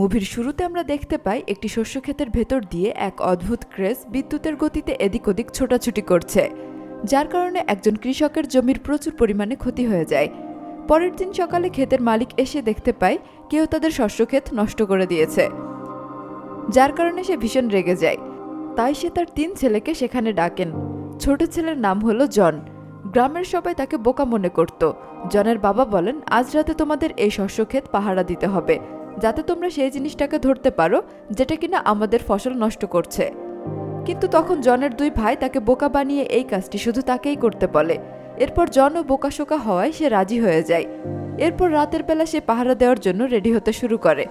মুভির শুরুতে আমরা দেখতে পাই একটি শস্যক্ষেতের ভেতর দিয়ে এক অদ্ভুত ক্রেস বিদ্যুতের গতিতে এদিক ওদিক ছোটাছুটি করছে, যার কারণে একজন কৃষকের জমির প্রচুর পরিমাণে ক্ষতি হয়ে যায়। পরের দিন সকালে ক্ষেতের মালিক এসে দেখতে পায় কেউ তাদের শস্যক্ষেত নষ্ট করে দিয়েছে, যার কারণে সে ভীষণ রেগে যায়। তাই সে তার তিন ছেলেকে সেখানে ডাকেন। ছোট ছেলের নাম হলো জন। গ্রামের সবাই তাকে বোকা মনে করত। জনের বাবা বলেন, আজ রাতে তোমাদের এই শস্যক্ষেত পাহারা দিতে হবে। যাতে তোমরা সেই জিনিসটাকে ধরতে পারো, যেটা কিনা আমাদের ফসল নষ্ট করছে। কিন্তু তখন জনের দুই ভাই তাকে বোকা বানিয়ে এই কাজটি শুধু তাকেই করতে বলে। এরপর জনও বোকাশোকা হওয়ায় সে রাজি হয়ে যায়। এরপর রাতের বেলা সে পাহারা দেওয়ার জন্য রেডি হতে শুরু করে।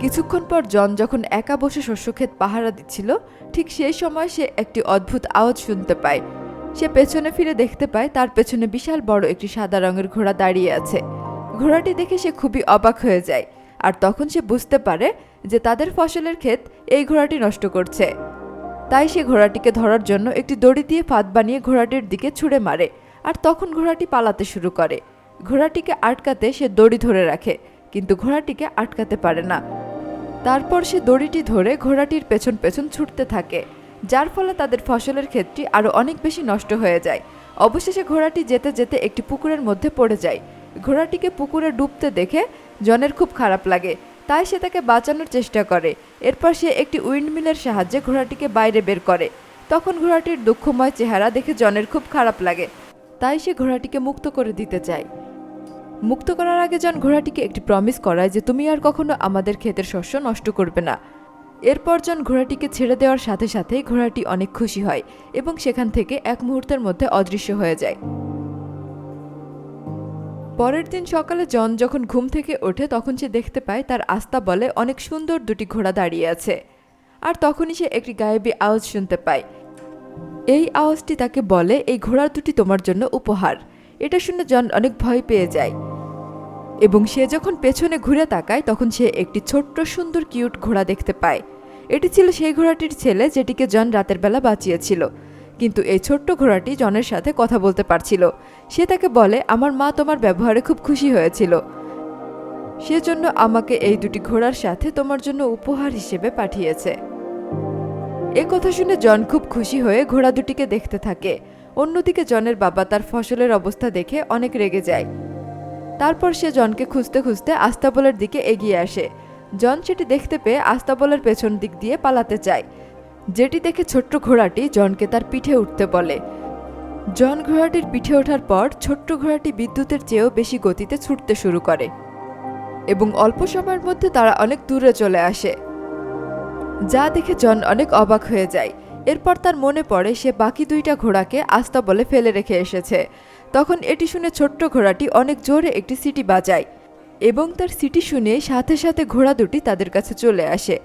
কিছুক্ষণ পর জন যখন একা বসে শস্যক্ষেত পাহারা দিচ্ছিল, ঠিক সেই সময় সে একটি অদ্ভুত আওয়াজ শুনতে পায়। সে পেছনে ফিরে দেখতে পায় তার পেছনে বিশাল বড় একটি সাদা রঙের ঘোড়া দাঁড়িয়ে আছে। ঘোড়াটি দেখে সে খুবই অবাক হয়ে যায়। আর তখন সে বুঝতে পারে যে তাদের ফসলের ক্ষেত এই ঘোড়াটি নষ্ট করছে। তাই সে ঘোড়াটিকে ধরার জন্য একটি দড়ি দিয়ে ফাঁদ বানিয়ে ঘোড়াটির দিকে ছুঁড়ে মারে আর তখন ঘোড়াটি পালাতে শুরু করে। ঘোড়াটিকে আটকাতে সে দড়ি ধরে রাখে, কিন্তু ঘোড়াটিকে আটকাতে পারে না। তারপর সে দড়িটি ধরে ঘোড়াটির পেছন পেছন ছুটতে থাকে, যার ফলে তাদের ফসলের ক্ষেতটি আরও অনেক বেশি নষ্ট হয়ে যায়। অবশেষে ঘোড়াটি যেতে যেতে একটি পুকুরের মধ্যে পড়ে যায়। ঘোড়াটিকে পুকুরে ডুবতে দেখে জনের খুব খারাপ লাগে। তাই সে তাকে বাঁচানোর চেষ্টা করে। এরপর সে একটি উইন্ডমিলের সাহায্যে ঘোড়াটিকে বাইরে বের করে। তখন ঘোড়াটির দুঃখময় চেহারা দেখে জনের খুব খারাপ লাগে। তাই সে ঘোড়াটিকে মুক্ত করে দিতে চায়। মুক্ত করার আগে জন ঘোড়াটিকে একটি প্রমিস করায় যে, তুমি আর কখনো আমাদের ক্ষেতের শস্য নষ্ট করবে না। এরপর জন ঘোড়াটিকে ছেড়ে দেওয়ার সাথে সাথেই ঘোড়াটি অনেক খুশি হয় এবং সেখান থেকে এক মুহূর্তের মধ্যে অদৃশ্য হয়ে যায়। পরের দিন সকালে জন যখন ঘুম থেকে ওঠে, তখন সে দেখতে পায় তার আস্তা বলে অনেক সুন্দর দুটি ঘোড়া দাঁড়িয়ে আছে। আর তখনই সে একটি গায়েবী আওয়াজ শুনতে পায়। এই আওয়াজটি তাকে বলে, এই ঘোড়া দুটি তোমার জন্য উপহার। এটা শুনে জন অনেক ভয় পেয়ে যায়। এবং সে যখন পেছনে ঘুরে তাকায়, তখন সে একটি ছোট্ট, সুন্দর, কিউট ঘোড়া দেখতে পায়। এটি ছিল সেই ঘোড়াটির ছেলে, যেটিকে জন রাতের বেলা বাঁচিয়েছিল। কিন্তু এই ছোট্ট ঘোড়াটি জনের সাথে কথা বলতে পারছিল। সে তাকে বলে, আমার মা তোমার ব্যবহারে খুব খুশি হয়েছিল। সেজন্য আমাকে এই দুটি ঘোড়ার সাথে তোমার জন্য উপহার হিসেবে পাঠিয়েছে। এ কথা শুনে জন খুব খুশি হয়ে ঘোড়া দুটিকে দেখতে থাকে। অন্যদিকে জনের বাবা তার ফসলের অবস্থা দেখে অনেক রেগে যায়। তারপর সে জনকে খুঁজতে খুঁজতে আস্তাবলের দিকে এগিয়ে আসে। জন সেটি দেখতে পেয়ে আস্তাবলের পেছন দিক দিয়ে পালাতে চায়। যেটি দেখে ছোট্ট ঘোড়াটি জনকে তার পিঠে উঠতে বলে। জন ঘোড়াটির পিঠে ওঠার পর ছোট্ট ঘোড়াটি বিদ্যুতের চেয়েও বেশি গতিতে ছুটতে শুরু করে এবং অল্প সময়ের মধ্যে তারা অনেক দূরে চলে আসে। যা দেখে জন অনেক অবাক হয়ে যায়। এরপর তার মনে পড়ে সে বাকি দুইটা ঘোড়াকে আস্তা বলে ফেলে রেখে এসেছে। তখন এটি শুনে ছোট্ট ঘোড়াটি অনেক জোরে একটি সিটি বাজায় এবং তার সিটি শুনে সাথে সাথে ঘোড়া দুটি তাদের কাছে চলে আসে।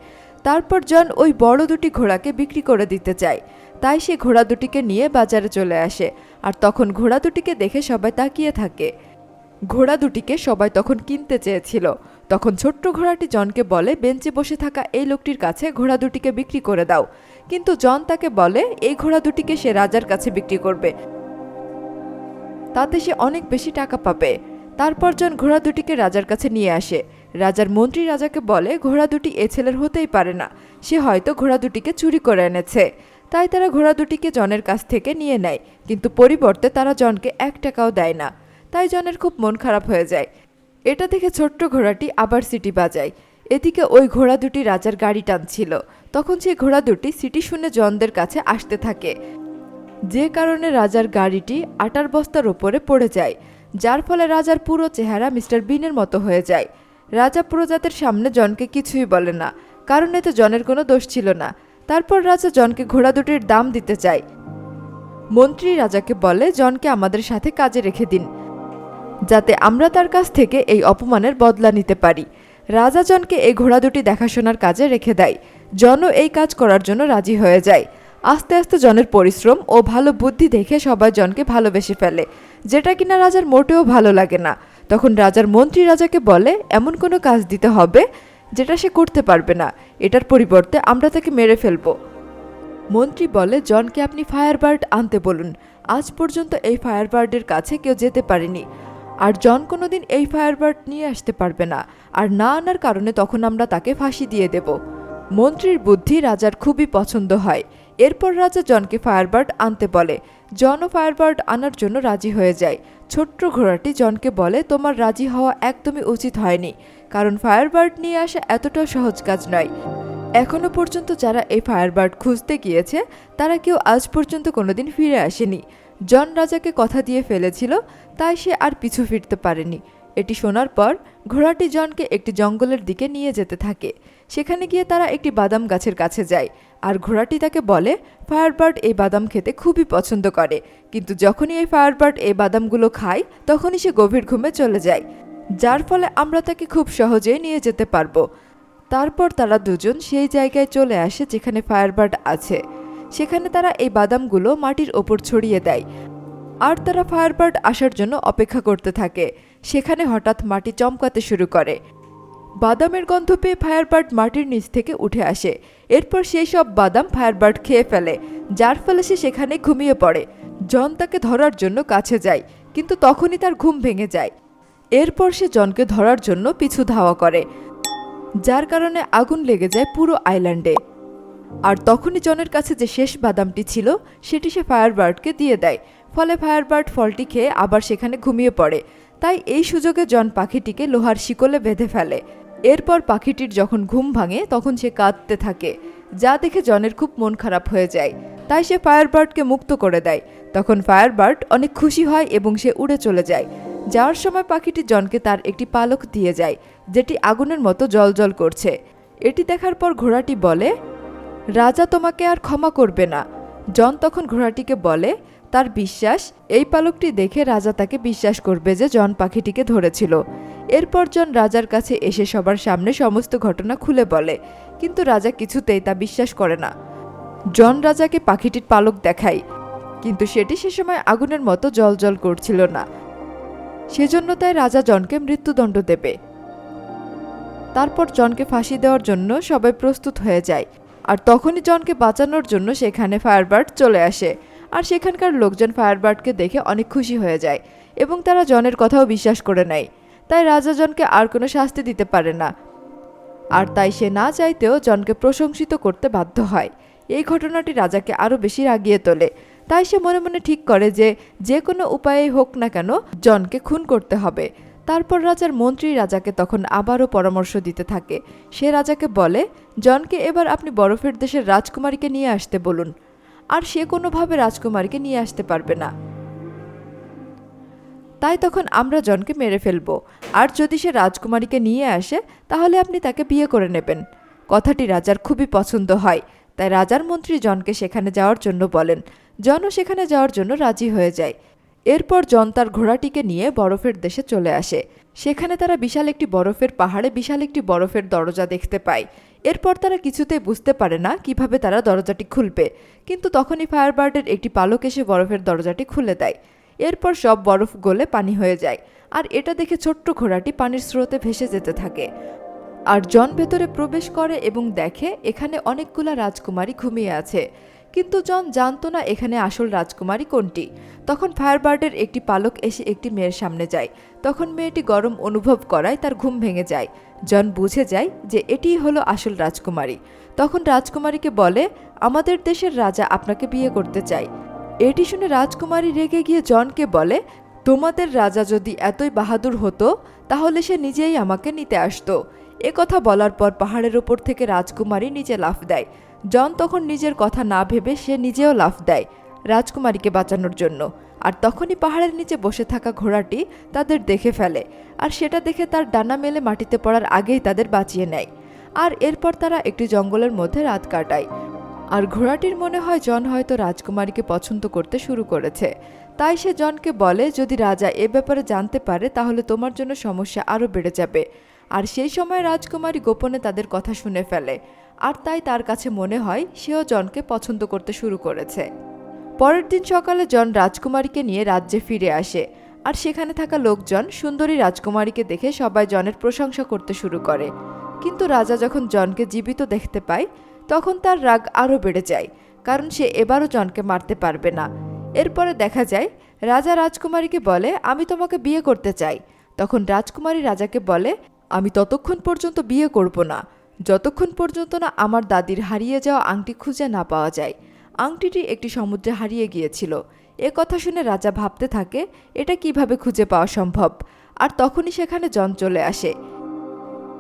তারপর জন ওই বড় দুটি ঘোড়াকে বিক্রি করে দিতে চায়। তাই সে ঘোড়া দুটিকে নিয়ে বাজারে চলে আসে আর তখন ঘোড়া দুটিকে দেখে সবাই তাকিয়ে থাকে। ঘোড়া দুটিকে সবাই তখন কিনতে চেয়েছিল। তখন ছোট্ট ঘোড়াটি জনকে বলে, বেঞ্চে বসে থাকা এই লোকটির কাছে ঘোড়া দুটিকে বিক্রি করে দাও। কিন্তু জন তাকে বলে, এই ঘোড়া দুটিকে সে রাজার কাছে বিক্রি করবে। তাতে সে অনেক বেশি টাকা পাবে। তারপর জন ঘোড়া দুটিকে রাজার কাছে নিয়ে আসে। রাজার মন্ত্রী রাজাকে বলে, ঘোড়া দুটি এ ছেলের হতেই পারে না। সে হয়তো ঘোড়া দুটিকে চুরি করে এনেছে। তাই তারা ঘোড়া দুটিকে জনের কাছ থেকে নিয়ে নেয়, কিন্তু পরিবর্তে তারা জনকে এক টাকাও দেয় না। তাই জনের খুব মন খারাপ হয়ে যায়। এটা দেখে ছোট্ট ঘোড়াটি আবার সিটি বাজায়। এদিকে ওই ঘোড়া দুটি রাজার গাড়ি টানছিল। তখন সেই ঘোড়া দুটি সিটি শুনে জনদের কাছে আসতে থাকে। যে কারণে রাজার গাড়িটি আটার বস্তার ওপরে পড়ে যায়, যার ফলে রাজার পুরো চেহারা মিস্টার বিনের মতো হয়ে যায়। রাজা প্রজাদের সামনে জনকে কিছুই বলে না, কারণ এতে জনের কোনো দোষ ছিল না। তারপর রাজা জনকে ঘোড়া দুটির দাম দিতে চায়। মন্ত্রী রাজাকে বলে, জনকে আমাদের সাথে কাজে রেখে দিন, যাতে আমরা তার কাছ থেকে এই অপমানের বদলা নিতে পারি। রাজা জনকে এই ঘোড়া দুটি দেখাশোনার কাজে রেখে দেয়। জনও এই কাজ করার জন্য রাজি হয়ে যায়। আস্তে আস্তে জনের পরিশ্রম ও ভালো বুদ্ধি দেখে সবাই জনকে ভালোবেসে ফেলে, যেটা কিনা রাজার মোটেও ভালো লাগে না। তখন রাজার মন্ত্রী রাজাকে বলে, এমন কোনো কাজ দিতে হবে যেটা সে করতে পারবে না। এটার পরিবর্তে আমরা তাকে মেরে ফেলব। মন্ত্রী বলে, জনকে আপনি ফায়ারবার্ড আনতে বলুন। আজ পর্যন্ত এই ফায়ারবার্ডের কাছে কেউ যেতে পারেনি। আর জন কোনোদিন এই ফায়ারবার্ড নিয়ে আসতে পারবে না। আর না আনার কারণে তখন আমরা তাকে ফাঁসি দিয়ে দেব। মন্ত্রীর বুদ্ধি রাজার খুবই পছন্দ হয়। এরপর রাজা জনকে ফায়ারবার্ড আনতে বলে। জনও ফায়ারবার্ড আনার জন্য রাজি হয়ে যায়। ছোট্ট ঘোড়াটি জনকে বলে, তোমার রাজি হওয়া একদমই উচিত হয়নি। কারণ ফায়ারবার্ড নিয়ে আসা এতটাও সহজ কাজ নয়। এখনও পর্যন্ত যারা এই ফায়ারবার্ড খুঁজতে গিয়েছে, তারা কেউ আজ পর্যন্ত কোনোদিন ফিরে আসেনি। জন রাজাকে কথা দিয়ে ফেলেছিল, তাই সে আর পিছু ফিরতে পারেনি। এটি শোনার পর ঘোড়াটি জনকে একটি জঙ্গলের দিকে নিয়ে যেতে থাকে। সেখানে গিয়ে তারা একটি বাদাম গাছের কাছে যায়। আর ঘোড়াটি তাকে বলে, ফায়ারবার্ড এই বাদাম খেতে খুবই পছন্দ করে। কিন্তু যখনই এই ফায়ারবার্ড এই বাদামগুলো খায়, তখনই সে গভীর ঘুমে চলে যায়। যার ফলে আমরা তাকে খুব সহজেই নিয়ে যেতে পারব। তারপর তারা দুজন সেই জায়গায় চলে আসে যেখানে ফায়ারবার্ড আছে। সেখানে তারা এই বাদামগুলো মাটির ওপর ছড়িয়ে দেয়। আর তারা ফায়ারবার্ড আসার জন্য অপেক্ষা করতে থাকে। সেখানে হঠাৎ মাটি চমকাতে শুরু করে। বাদামের গন্ধ পেয়ে ফায়ারবার্ড মাটির নিচ থেকে উঠে আসে। এরপর সেই সব বাদাম ফায়ারবার্ড খেয়ে ফেলে, যার ফলে সে সেখানে ঘুমিয়ে পড়ে। জন তাকে ধরার জন্য কাছে যায়, কিন্তু তখনই তার ঘুম ভেঙে যায়। এরপর সে জনকে ধরার জন্য পিছু ধাওয়া করে, যার কারণে আগুন লেগে যায় পুরো আইল্যান্ডে। আর তখনই জনের কাছে যে শেষ বাদামটি ছিল, সেটি সে ফায়ারবার্ডকে দিয়ে দেয়। ফলে ফায়ারবার্ড ফলটি খেয়ে আবার সেখানে ঘুমিয়ে পড়ে। তাই এই সুযোগে জন পাখিটিকে লোহার শিকলে বেঁধে ফেলে। এরপর পাখিটির যখন ঘুম ভাঙে, তখন সে কাঁদতে থাকে। যা দেখে জনের খুব মন খারাপ হয়ে যায়। তাই সে ফায়ারবার্ডকে মুক্ত করে দেয়। তখন ফায়ারবার্ড অনেক খুশি হয় এবং সে উড়ে চলে যায়। যাওয়ার সময় পাখিটি জনকে তার একটি পালক দিয়ে যায়, যেটি আগুনের মতো জলজল করছে। এটি দেখার পর ঘোড়াটি বলে, রাজা তোমাকে আর ক্ষমা করবে না। জন তখন ঘোড়াটিকে বলে তার বিশ্বাস, এই পালকটি দেখে রাজা তাকে বিশ্বাস করবে যে জন পাখিটিকে ধরেছিল। এরপর জন রাজার কাছে এসে সবার সামনে সমস্ত ঘটনা খুলে বলে, কিন্তু রাজা কিছুতেই তা বিশ্বাস করে না। জন রাজাকে পাখিটির পালক দেখায়, কিন্তু সেটি সে সময় আগুনের মতো জল করছিল না। সেজন্য তাই রাজা জনকে মৃত্যুদণ্ড দেবে। তারপর জনকে ফাঁসি দেওয়ার জন্য সবাই প্রস্তুত হয়ে যায়, আর তখনই জনকে বাঁচানোর জন্য সেখানে ফায়ারবার্ড চলে আসে। আর সেখানকার লোকজন ফায়ারবার্ডকে দেখে অনেক খুশি হয়ে যায় এবং তারা জনের কথাও বিশ্বাস করে নেয়। তাই রাজা জনকে আর কোনো শাস্তি দিতে পারে না। আর তাই সে না চাইতেও জনকে প্রশংসিত করতে বাধ্য হয়। এই ঘটনাটি রাজাকে আরও বেশি রাগিয়ে তোলে। তাই সে মনে মনে ঠিক করে যে যে কোনো উপায়েই হোক না কেন জনকে খুন করতে হবে। তারপর রাজার মন্ত্রী রাজাকে তখন আবারও পরামর্শ দিতে থাকে। সে রাজাকে বলে, জনকে এবার আপনি বরফের দেশের রাজকুমারীকে নিয়ে আসতে বলুন। আর সে কোনোভাবে রাজকুমারীকে নিয়ে আসতে পারবে না। তাই তখন আমরা জনকে মেরে ফেলব। আর যদি সে রাজকুমারীকে নিয়ে আসে, তাহলে আপনি তাকে বিয়ে করে নেবেন। কথাটি রাজার খুবই পছন্দ হয়। তাই রাজার মন্ত্রী জনকে সেখানে যাওয়ার জন্য বলেন। জনও সেখানে যাওয়ার জন্য রাজি হয়ে যায়। এরপর জন তার ঘোড়াটিকে নিয়ে বরফের দেশে চলে আসে। সেখানে তারা বিশাল একটি বরফের পাহাড়ে বিশাল একটি বরফের দরজা দেখতে পায়। এরপর তারা কিছুতেই বুঝতে পারে না কীভাবে তারা দরজাটি খুলবে। কিন্তু তখনই ফায়ারবার্ডের একটি পালক এসে বরফের দরজাটি খুলে দেয়। এরপর সব বরফ গলে পানি হয়ে যায়। আর এটা দেখে ছোট্ট ঘোড়াটি পানির স্রোতে ভেসে যেতে থাকে। আর জন ভেতরে প্রবেশ করে এবং দেখে, এখানে অনেকগুলা রাজকুমারী ঘুমিয়ে আছে। কিন্তু জন জানতো না এখানে আসল রাজকুমারী কোনটি। তখন ফায়ারবার্ডের একটি পালক এসে একটি মেয়ের সামনে যায়। তখন মেয়েটি গরম অনুভব করায় তার ঘুম ভেঙে যায়। জন বুঝে যায় যে এটিই হলো আসল রাজকুমারী। তখন রাজকুমারীকে বলে, আমাদের দেশের রাজা আপনাকে বিয়ে করতে চায়। এটি শুনে রাজকুমারী রেগে গিয়ে জনকে বলে, তোমাদের রাজা যদি এতই বাহাদুর হতো, তাহলে সে নিজেই আমাকে নিতে আসতো। এ কথা বলার পর পাহাড়ের ওপর থেকে রাজকুমারী নিচে লাফ দেয়। জন তখন নিজের কথা না ভেবে সে নিজেও লাফ দেয়। রাজকুমারীকে বাঁচানোর জন্য। আর তখনই পাহাড়ের নিচে বসে থাকা ঘোড়াটি তাদের দেখে ফেলে, আর সেটা দেখে তার ডানা মেলে মাটিতে পড়ার আগেই তাদের বাঁচিয়ে নেয়। আর এরপর তারা একটি জঙ্গলের মধ্যে রাত কাটায়। আর ঘোড়াটির মনে হয় জন হয়তো রাজকুমারীকে পছন্দ করতে শুরু করেছে। তাই সে জনকে বলে, যদি রাজা এ ব্যাপারে জানতে পারে, তাহলে তোমার জন্য সমস্যা আরও বেড়ে যাবে। আর সেই সময় রাজকুমারী গোপনে তাদের কথা শুনে ফেলে। আর তাই তার কাছে মনে হয়, সেও জনকে পছন্দ করতে শুরু করেছে। পরের দিন সকালে জন রাজকুমারীকে নিয়ে রাজ্যে ফিরে আসে। আর সেখানে থাকা লোকজন সুন্দরী রাজকুমারীকে দেখে সবাই জনের প্রশংসা করতে শুরু করে। কিন্তু রাজা যখন জনকে জীবিত দেখতে পায়, তখন তার রাগ আরও বেড়ে যায়, কারণ সে এবারও জনকে মারতে পারবে না। এরপরে দেখা যায়, রাজা রাজকুমারীকে বলে, আমি তোমাকে বিয়ে করতে চাই। তখন রাজকুমারী রাজাকে বলে, আমি ততক্ষণ পর্যন্ত বিয়ে করব না। যতক্ষণ পর্যন্ত না আমার দাদির হারিয়ে যাওয়া আংটি খুঁজে না পাওয়া যায়। আংটিটি একটি সমুদ্রে হারিয়ে গিয়েছিল। এ কথা শুনে রাজা ভাবতে থাকে, এটা কীভাবে খুঁজে পাওয়া সম্ভব? আর তখনই সেখানে জন চলে আসে।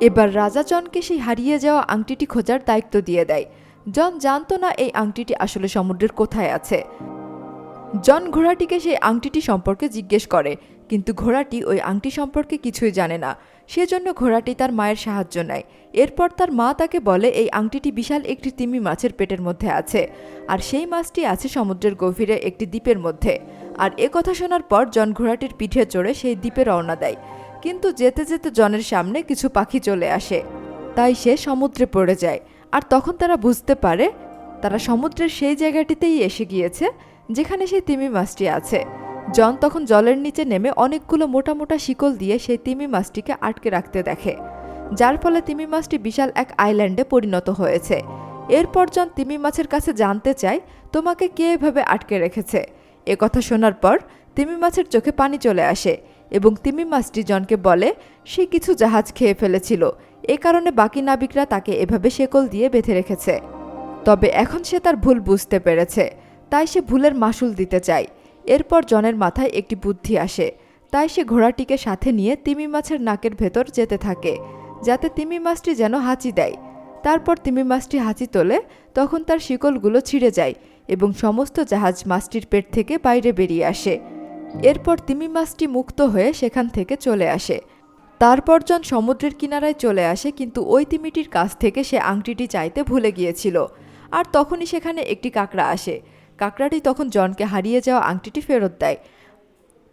এবার রাজা জনকে সেই হারিয়ে যাওয়া আংটিটি খোঁজার দায়িত্ব দিয়ে দেয়। জন জানতো না এই আংটিটি আসলে সমুদ্রের কোথায় আছে। জন ঘোড়াটিকে সেই আংটিটি সম্পর্কে জিজ্ঞেস করে, কিন্তু ঘোড়াটি ওই আংটি সম্পর্কে কিছুই জানে না। সেজন্য ঘোড়াটি তার মায়ের সাহায্য নেয়। এরপর তার মা তাকে বলে, এই আংটিটি বিশাল একটি তিমি মাছের পেটের মধ্যে আছে, আর সেই মাছটি আছে সমুদ্রের গভীরে একটি দ্বীপের মধ্যে। আর এ কথা শোনার পর জন ঘোড়াটির পিঠে চড়ে সেই দ্বীপে রওনা দেয়। কিন্তু যেতে যেতে জনের সামনে কিছু পাখি চলে আসে। তাই সে সমুদ্রে পড়ে যায়। আর তখন তারা বুঝতে পারে, তারা সমুদ্রের সেই জায়গাটিতেই এসে গিয়েছে, যেখানে সেই তিমি মাছটি আছে। জন তখন জলের নিচে নেমে অনেকগুলো মোটা মোটা শিকল দিয়ে সেই তিমি মাছটিকে আটকে রাখতে দেখে, যার ফলে তিমি মাছটি বিশাল এক আইল্যান্ডে পরিণত হয়েছে। এরপর জন তিমি মাছের কাছে জানতে চায়, তোমাকে কে এভাবে আটকে রেখেছে? এ কথা শোনার পর তিমি মাছের চোখে পানি চলে আসে এবং তিমি মাছটি জনকে বলে, সে কিছু জাহাজ খেয়ে ফেলেছিল, এ কারণে বাকি নাবিকরা তাকে এভাবে শেকল দিয়ে বেঁধে রেখেছে। তবে এখন সে তার ভুল বুঝতে পেরেছে, তাই সে ভুলের মাসুল দিতে চায়। এরপর জনের মাথায় একটি বুদ্ধি আসে। তাই সে ঘোড়াটিকে সাথে নিয়ে তিমি মাছের নাকের ভেতর যেতে থাকে, যাতে তিমি মাছটি যেন হাঁচি দেয়। তারপর তিমি মাছটি হাঁচি তোলে, তখন তার শিকলগুলো ছিঁড়ে যায় এবং সমস্ত জাহাজ মাছটির পেট থেকে বাইরে বেরিয়ে আসে। এরপর তিমি মাছটি মুক্ত হয়ে সেখান থেকে চলে আসে। তারপর জন সমুদ্রের কিনারায় চলে আসে, কিন্তু ওই তিমিটির কাছ থেকে সে আংটিটি চাইতে ভুলে গিয়েছিল। আর তখনই সেখানে একটি কাকড়া আসে। কাকড়াটি তখন জনকে হারিয়ে যাওয়া আংটিটি ফেরত দেয়।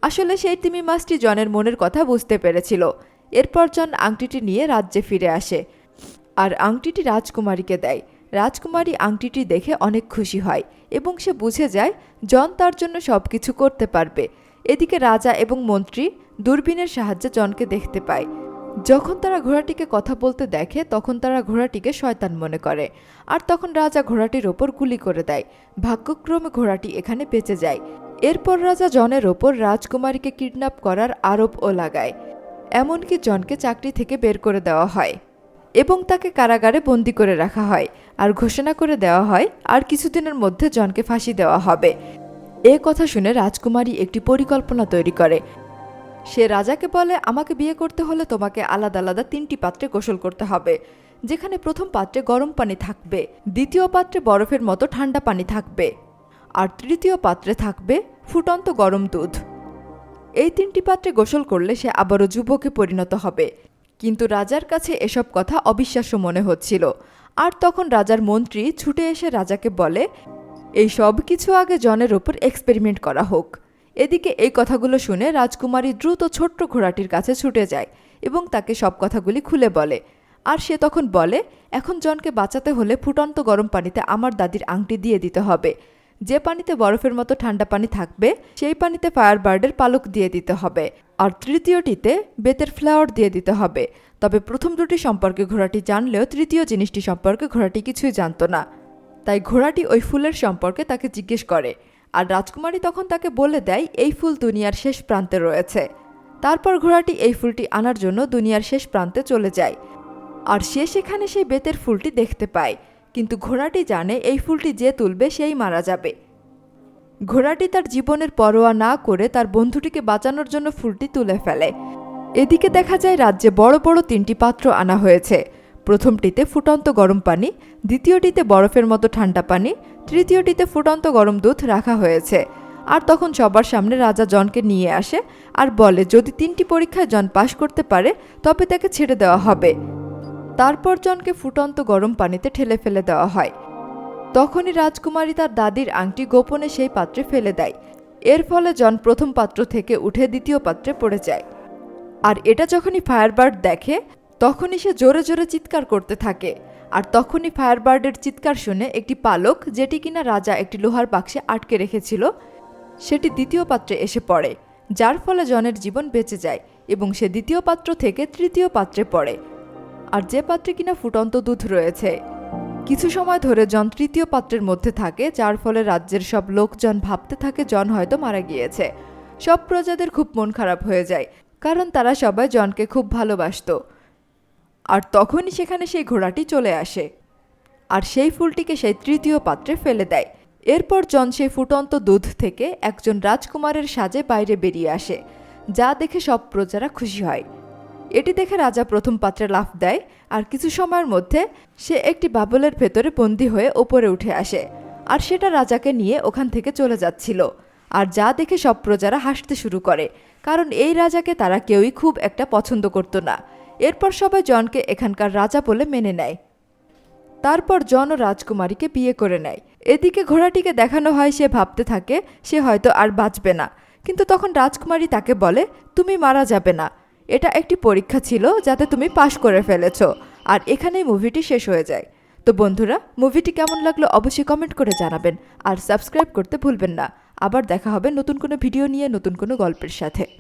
আসলে সেই তিমি মাছটি জনের মনের কথা বুঝতে পেরেছিল। এরপর জন আংটিটি নিয়ে রাজ্যে ফিরে আসে আর আংটিটি রাজকুমারীকে দেয়। রাজকুমারী আংটিটি দেখে অনেক খুশি হয় এবং সে বুঝে যায় জন তার জন্য সব কিছু করতে পারবে। এদিকে রাজা এবং মন্ত্রী দূরবীনের সাহায্যে জনকে দেখতে পায়। যখন তারা ঘোড়াটিকে কথা বলতে দেখে, তখন তারা ঘোড়াটিকে শয়তান মনে করে। আর তখন রাজা ঘোড়াটির ওপর গুলি করে দেয়। ভাগ্যক্রমে ঘোড়াটি এখানে বেঁচে যায়। এরপর রাজা জনের ওপর রাজকুমারীকে কিডন্যাপ করার আরোপও লাগায়। এমনকি জনকে চাকরি থেকে বের করে দেওয়া হয়। এবং তাকে কারাগারে বন্দি করে রাখা হয়। আর ঘোষণা করে দেওয়া হয়, আর কিছুদিনের মধ্যে জনকে ফাঁসি দেওয়া হবে। এ কথা শুনে রাজকুমারী একটি পরিকল্পনা তৈরি করে। সে রাজাকে বলে, আমাকে বিয়ে করতে হলে তোমাকে আলাদা আলাদা তিনটি পাত্রে গোসল করতে হবে, যেখানে প্রথম পাত্রে গরম পানি থাকবে, দ্বিতীয় পাত্রে বরফের মতো ঠান্ডা পানি থাকবে, আর তৃতীয় পাত্রে থাকবে ফুটন্ত গরম দুধ। এই তিনটি পাত্রে গোসল করলে সে আবারও যুবকে পরিণত হবে। কিন্তু রাজার কাছে এসব কথা অবিশ্বাস্য মনে হচ্ছিল। আর তখন রাজার মন্ত্রী ছুটে এসে রাজাকে বলে, এই সব কিছু আগে জনের ওপর এক্সপেরিমেন্ট করা হোক। এদিকে এই কথাগুলো শুনে রাজকুমারী দ্রুত ছোট্ট ঘোড়াটির কাছে ছুটে যায় এবং তাকে সব কথাগুলি খুলে বলে। আর সে তখন বলে, এখন জনকে বাঁচাতে হলে ফুটন্ত গরম পানিতে আমার দাদির আংটি দিয়ে দিতে হবে। যে পানিতে বরফের মতো ঠান্ডা পানি থাকবে, সেই পানিতে ফায়ার বার্ডের পালক দিয়ে দিতে হবে। আর তৃতীয়টিতে বেতের ফ্লাওয়ার দিয়ে দিতে হবে। তবে প্রথম দুটি সম্পর্কে ঘোড়াটি জানলেও তৃতীয় জিনিসটি সম্পর্কে ঘোড়াটি কিছুই জানতো না। তাই ঘোড়াটি ওই ফুলের সম্পর্কে তাকে জিজ্ঞেস করে। আর রাজকুমারী তখন তাকে বলে দেয়, এই ফুল দুনিয়ার শেষ প্রান্তে রয়েছে। তারপর ঘোড়াটি এই ফুলটি আনার জন্য দুনিয়ার শেষ প্রান্তে চলে যায়। আর সে সেখানে সেই বেতের ফুলটি দেখতে পায়। কিন্তু ঘোড়াটি জানে এই ফুলটি যে তুলবে সেই মারা যাবে। ঘোড়াটি তার জীবনের পরোয়া না করে তার বন্ধুটিকে বাঁচানোর জন্য ফুলটি তুলে ফেলে। এদিকে দেখা যায় রাজ্যে বড় বড় তিনটি পাত্র আনা হয়েছে। প্রথমটিতে ফুটন্ত গরম পানি, দ্বিতীয়টিতে বরফের মতো ঠান্ডা পানি, তৃতীয়টিতে ফুটন্ত গরম দুধ রাখা হয়েছে। আর তখন সবার সামনে রাজা জনকে নিয়ে আসে আর বলে, যদি তিনটি পরীক্ষায় জন পাশ করতে পারে, তবে তাকে ছেড়ে দেওয়া হবে। তারপর জনকে ফুটন্ত গরম পানিতে ঠেলে ফেলে দেওয়া হয়। তখনই রাজকুমারী তার দাদির আংটি গোপনে সেই পাত্রে ফেলে দেয়। এর ফলে জন প্রথম পাত্র থেকে উঠে দ্বিতীয় পাত্রে পড়ে যায়। আর এটা যখনই ফায়ারবার্ড দেখে তখনই সে জোরে জোরে চিৎকার করতে থাকে। আর তখনই ফায়ারবার্ডের চিৎকার শুনে একটি পালক, যেটি কিনা রাজা একটি লোহার বাক্সে আটকে রেখেছিল, সেটি দ্বিতীয় পাত্রে এসে পড়ে, যার ফলে জনের জীবন বেঁচে যায় এবং সে দ্বিতীয় পাত্র থেকে তৃতীয় পাত্রে পড়ে। আর যে পাত্রে কিনা ফুটন্ত দুধ রয়েছে, কিছু সময় ধরে জন তৃতীয় পাত্রের মধ্যে থাকে, যার ফলে রাজ্যের সব লোকজন ভাবতে থাকে জন হয়তো মারা গিয়েছে। সব প্রজাদের খুব মন খারাপ হয়ে যায়, কারণ তারা সবাই জনকে খুব ভালোবাসতো। আর তখনই সেখানে সেই ঘোড়াটি চলে আসে। আর সেই ফুলটিকে সেই তৃতীয় পাত্রে ফেলে দেয়। এরপর জন সেই ফুটন্ত দুধ থেকে একজন রাজকুমারের সাজে বাইরে বেরিয়ে আসে, যা দেখে সব প্রজারা খুশি হয়। এটি দেখে রাজা প্রথম পাত্রে লাফ দেয় আর কিছু সময়ের মধ্যে সে একটি বাবলের ভেতরে বন্দি হয়ে ওপরে উঠে আসে আর সেটা রাজাকে নিয়ে ওখান থেকে চলে যাচ্ছিল। আর যা দেখে সব প্রজারা হাসতে শুরু করে, কারণ এই রাজাকে তারা কেউই খুব একটা পছন্দ করতো না। এরপর সবাই জনকে এখানকার রাজা বলে মেনে নেয়। তারপর জন ও রাজকুমারীকে বিয়ে করে নেয়। এদিকে ঘোড়াটিকে দেখানো হয়, সে ভাবতে থাকে, সে হয়তো আর বাঁচবে না। কিন্তু তখন রাজকুমারী তাকে বলে, তুমি মারা যাবে না। এটা একটি পরীক্ষা ছিল যাতে তুমি পাশ করে ফেলেছো। আর এখানেই মুভিটি শেষ হয়ে যায়। তো বন্ধুরা, মুভিটি কেমন লাগল অবশ্যই কমেন্ট করে জানাবেন। আর সাবস্ক্রাইব করতে ভুলবেন না। আবার দেখা হবে নতুন কোনো ভিডিও নিয়ে, নতুন কোনো গল্পের সাথে।